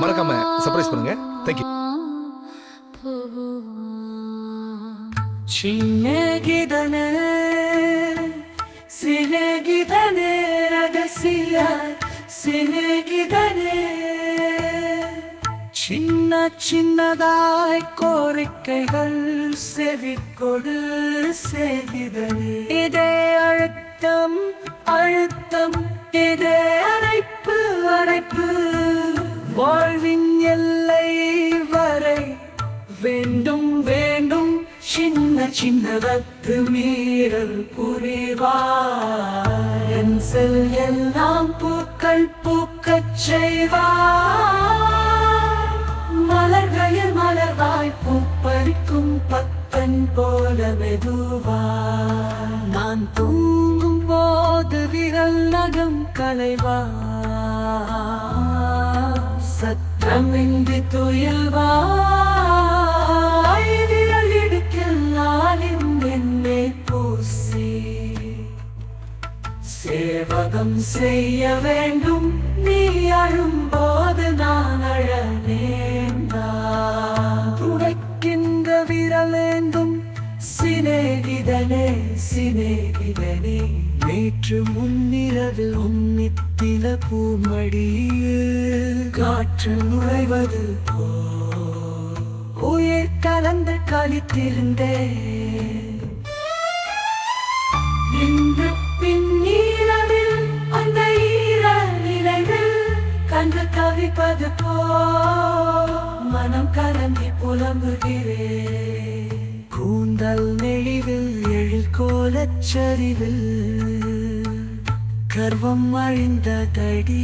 மறக்காம சர்ப்ரைஸ் பண்ணுங்க. தேங்க்யூ சின்னகிதனே சினகிதனே ரகசிய சினகிதனே சின்ன சின்னதாய் கோரிக்கைகள் செவி கொடு செய்தனே இதே அழுத்தம் வேண்டும் வேண்டும். சின்ன சின்னதத்து மீறல் புரிவார். என் செல் எல்லாம் பூக்கள் பூக்கச் செய்வார். மலர்களில் மலர்வாய் பூப்பறிக்கும் பத்தன் போல மெதுவார் நான் தூங்கும் போது விரல் நகம் களைவார் சேவகம் செய்ய வேண்டும். நீ அழும்போது நான் அழ நேர்ந்தார். துடைக்கின்ற விரலேந்தும் சிநேகிதனே சிநேகிதனே. நேற்று முன்னிரவில் உன்னித்தில பூமடியில் காற்று நுழைவது போ. உயிர் கலந்து கழித்திருந்தேன் கண்டு தவிப்பது போ மனம் கலந்தி புலம்புகிறேன் கூந்தல் நெளிவில் எழில் கோலச்சரிவில் கர்வம் அழிந்த தடி